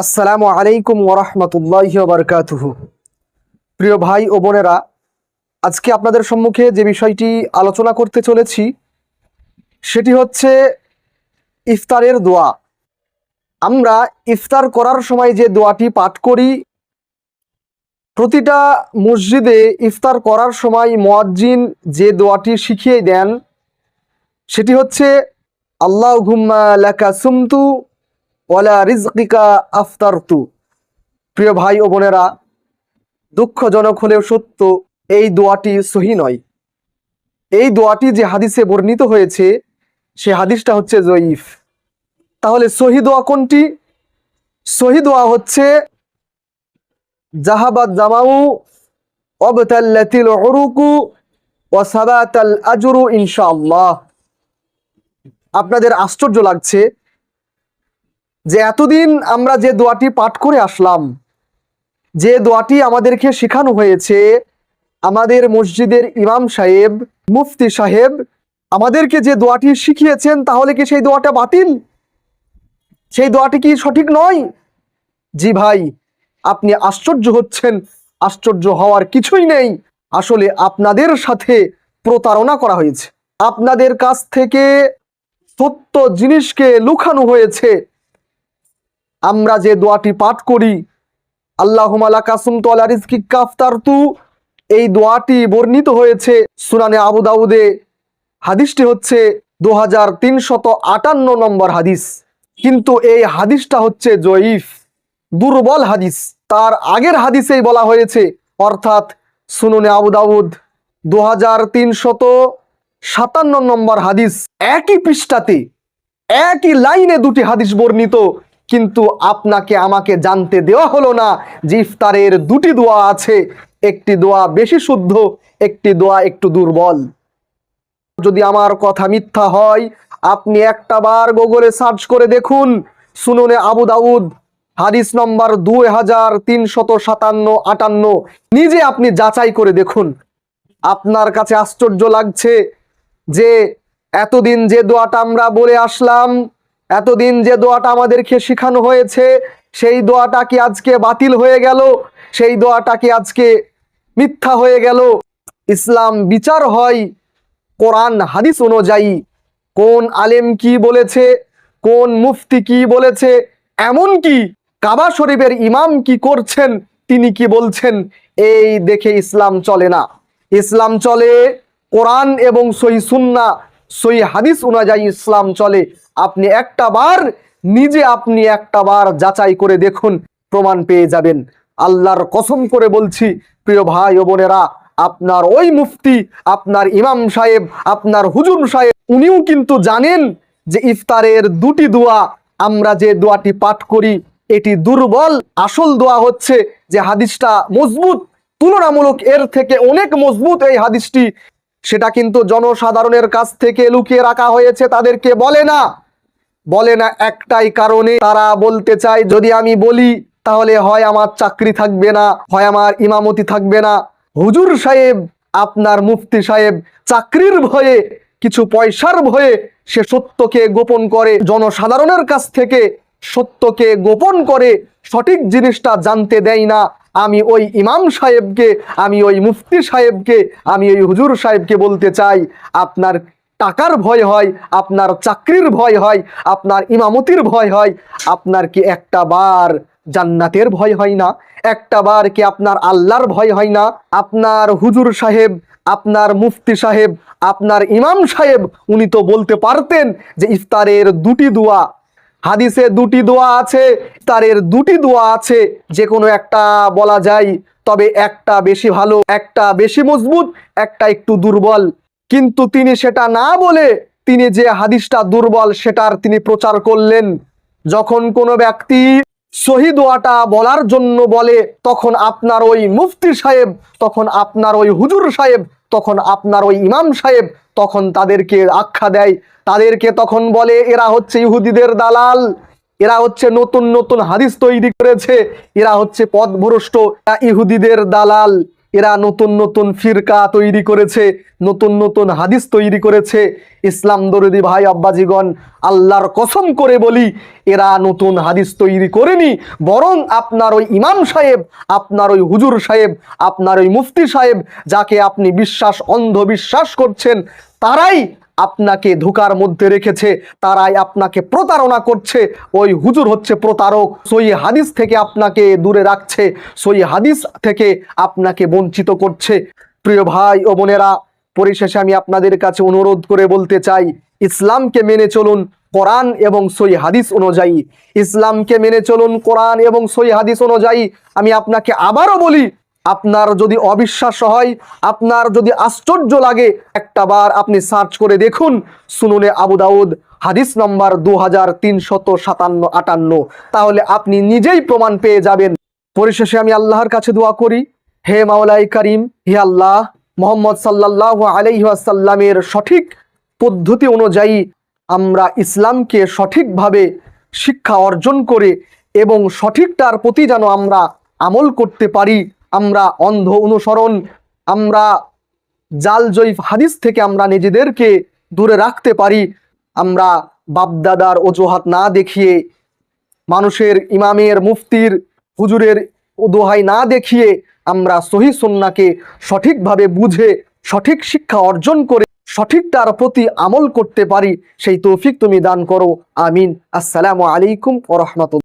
আসসালামু আলাইকুম ওরহমতুল্লাহ বারকাতুহ। প্রিয় ভাই ও বোনেরা, আজকে আপনাদের সম্মুখে যে বিষয়টি আলোচনা করতে চলেছি, সেটি হচ্ছে ইফতারের দোয়া। আমরা ইফতার করার সময় যে দোয়াটি পাঠ করি, প্রতিটা মসজিদে ইফতার করার সময় মোয়াজ্জিন যে দোয়াটি শিখিয়ে দেন, সেটি হচ্ছে আল্লাহ ঘুম্মা লাকা সুমতু আফতারতু। প্রিয় ভাই ও বোনেরা, দুঃখজনক হলেও সত্য, এই দোয়াটি সহি নয়। এই দোয়াটি যে হাদিসে বর্ণিত হয়েছে, সে হাদিসটা হচ্ছে জয়ীফ। তাহলে সহি দোয়া কোনটি? সহি দোয়া হচ্ছে জাহাবাদ জামাউ অবতাল্লাতিল আপনাদের আশ্চর্য লাগছে যে এতদিন আমরা যে দোয়াটি পাঠ করে আসলাম, যে দোয়াটি আমাদেরকে শেখানো হয়েছে, আমাদের মসজিদের ইমাম সাহেব, মুফতি সাহেব আমাদেরকে যে দোয়াটি শিখিয়েছেন, তাহলে কি সেই দোয়াটা বাতিল? সেই দোয়াটি কি সঠিক নয়? জি ভাই, আপনি আশ্চর্য হচ্ছেন, আশ্চর্য হওয়ার কিছুই নেই। আসলে আপনাদের সাথে প্রতারণা করা হয়েছে। আপনাদের কাছ থেকে সত্য জিনিসকে লুকানো হয়েছে। আমরা যে দোয়াটি পাঠ করি আল্লাহ কাসুম তোলা কাফতার তু এই দোয়াটি বর্ণিত হয়েছে সুনানে আবু দাউদে। হাদিসটি হচ্ছে দু হাজার তিনশত আটান্ন নম্বর হাদিস। কিন্তু এই হাদিসটা হচ্ছে জয়ীফ, দুর্বল হাদিস। তার আগের হাদিসেই বলা হয়েছে, অর্থাৎ সুনুনে আবু দাউদ দু হাজার তিনশত সাতান্ন নম্বর হাদিস। একই পৃষ্ঠাতে, একই লাইনে দুটি হাদিস বর্ণিত। কিন্তু আপনাকে আমাকে জানতে দেওয়া হলো না যে ইফতারের দুটি দোয়া আছে। একটি দোয়া বেশি শুদ্ধ, একটি দোয়া একটু দুর্বল। যদি আমার কথা মিথ্যা হয়, আপনি একটা বার গুগলে সার্চ করে দেখুন। শুনুনে আবু দাউদ, হাদিস নম্বর দুই হাজার তিনশত সাতান্ন, আটান্ন। নিজে আপনি যাচাই করে দেখুন। আপনার কাছে আশ্চর্য লাগছে যে, এতদিন যে দোয়াটা আমরা বলে আসলাম এতদিন যে দোয়াটা আমাদেরকে শেখানো হয়েছে, সেই দোয়াটা কি আজকে বাতিল হয়ে গেল? সেই দোয়াটা কি আজকে মিথ্যা হয়ে গেল? ইসলাম বিচার হয় কোরআন, হাদিস অনুযায়ী। কোন আলেম কি বলেছে? কোন মুফতি কি বলেছে? এমন কি? কাবা শরীফের ইমাম কি করছেন? তিনি কি বলছেন? এই দেখে ইসলাম চলে না। ইসলাম চলে কোরআন এবং সই সুন্না সই হাদিস অনুযায়ী ইসলাম চলে। আপনি একটা বার, নিজে আপনি একটা বার যাচাই করে দেখুন, প্রমাণ পেয়ে যাবেন। আল্লাহর কসম করে বলছি, প্রিয় ভাই ও বোনেরা, আপনার ওই মুফতি, আপনার ইমাম সাহেব, আপনার হুজুর সাহেব, উনিও কিন্তু জানেন যে ইফতারের দুটি দোয়া, আমরা যে দোয়াটি পাঠ করি, এটি দুর্বল, আসল দোয়া হচ্ছে যে হাদিসটা মজবুত, তুলনামূলক এর থেকে অনেক মজবুত এই হাদিসটি। সেটা কিন্তু জনসাধারণের কাছ থেকে লুকিয়ে রাখা হয়েছে, তাদেরকে বলে না। বলে না একটাই কারণে তারা বলতে চায়, যদি আমি বলি, তাহলে হয় আমার চাকরি থাকবে না, হয় আমার ইমামতি থাকবে না। হুজুর সাহেব, আপনার মুফতি সাহেব চাকরির ভয়ে, কিছু পয়সার ভয়ে সে সত্যকে গোপন করে, জনসাধারণের কাছ থেকে সত্যকে গোপন করে সঠিক জিনিসটা জানতে দেয় না। আমি ওই ইমাম সাহেবকে, আমি ওই মুফতি সাহেবকে, আমি ওই হুজুর সাহেবকে বলতে চাই, আপনার টাকার ভয় হয়, আপনার চাকরির ভয় হয়, আপনার ইমামতির ভয় হয়, আপনার কি একটা বার জান্নাতের ভয় হয় না? একটা বার কি আপনার আল্লাহর ভয় হয় না? আপনার হুজুর সাহেব, আপনার মুফতি সাহেব, আপনার ইমাম সাহেব, উনি তো বলতে পারতেন যে ইফতারের দুটি দোয়া, হাদিসে দুটি দোয়া আছে, ইফতারের দুটি দোয়া আছে, যে কোনো একটা বলা যায়, তবে একটা বেশি ভালো, একটা বেশি মজবুত, একটা একটু দুর্বল। কিন্তু তিনি সেটা না বলে তিনি যে হাদিসটা দুর্বল, সেটার তিনি প্রচার করলেন। যখন কোনো ব্যক্তি সহি দোয়াটা বলার জন্য বলে, তখন আপনার ওই মুফতি সাহেব, তখন আপনার ওই হুজুর সাহেব, তখন আপনার ওই ইমাম সাহেব, তখন তাদেরকে আখ্যা দেয়। তাদেরকে তখন বলে, এরা হচ্ছে ইহুদিদের দালাল, এরা হচ্ছে নতুন নতুন হাদিস তৈরি করেছে, এরা হচ্ছে পথভ্রষ্ট, এরা ইহুদিদের দালাল। এরা নতুন নতুন ফিরকা তৈরি করেছে, নতুন নতুন হাদিস তৈরি করেছে। ইসলাম দরদি ভাই, আব্বাজিগণ, আল্লাহর কসম করে বলি, এরা নতুন হাদিস তৈরি করেনি, বরং আপনার ওই ইমাম সাহেব, আপনার ওই হুজুর সাহেব, আপনার ওই মুফতি সাহেব, যাকে আপনি বিশ্বাস, অন্ধবিশ্বাস করছেন, তারাই আপনাকে ধোকার মধ্যে রেখেছে, তারাই আপনাকে প্রতারণা করছে। ওই হুজুর হচ্ছে প্রতারক। সই হাদিস থেকে আপনাকে দূরে রাখছে। সই হাদিস থেকে আপনাকে বঞ্চিত করছে। প্রিয় ভাই ও বোনেরা, পরিশেষে আমি আপনাদের কাছে অনুরোধ করে বলতে চাই, ইসলামকে মেনে চলুন কোরআন এবং সই হাদিস অনুযায়ী। ইসলামকে মেনে চলুন কোরআন এবং সই হাদিস অনুযায়ী। আমি আপনাকে আবারও বলি আপনার যদি অবিশ্বাস হয়, আপনার যদি আশ্চর্য লাগে, একটা বার আপনি সার্চ করে দেখুন সুনুনে আবু দাউদ, হাদিস নম্বর দু হাজার তিনশত সাতান্ন, আটান্ন। তাহলে আপনি নিজেই প্রমাণ পেয়ে যাবেন। পরিশেষে আমি আল্লাহর কাছে দোয়া করি, হে মাওলাই করিম, হে আল্লাহ, মোহাম্মদ সাল্লাহ আলাইসাল্লামের সঠিক পদ্ধতি অনুযায়ী আমরা ইসলামকে সঠিকভাবে শিক্ষা অর্জন করে এবং সঠিকটার প্রতি যেন আমরা আমল করতে পারি। আমরা অন্ধ অনুসরণ, আমরা জাল জয়ীফ হাদিস থেকে আমরা নিজেদেরকে দূরে রাখতে পারি। আমরা বাপদাদার অজুহাত না দেখিয়ে, মানুষের ইমামের মুফতির হুজুরের দোহাই না দেখিয়ে আমরা সহি সন্নাকে সঠিকভাবে বুঝে, সঠিক শিক্ষা অর্জন করে, সঠিকটার প্রতি আমল করতে পারি। সেই তৌফিক তুমি দান করো। আমিন। আসসালামু আলাইকুম ও রহমতুল্লাহ।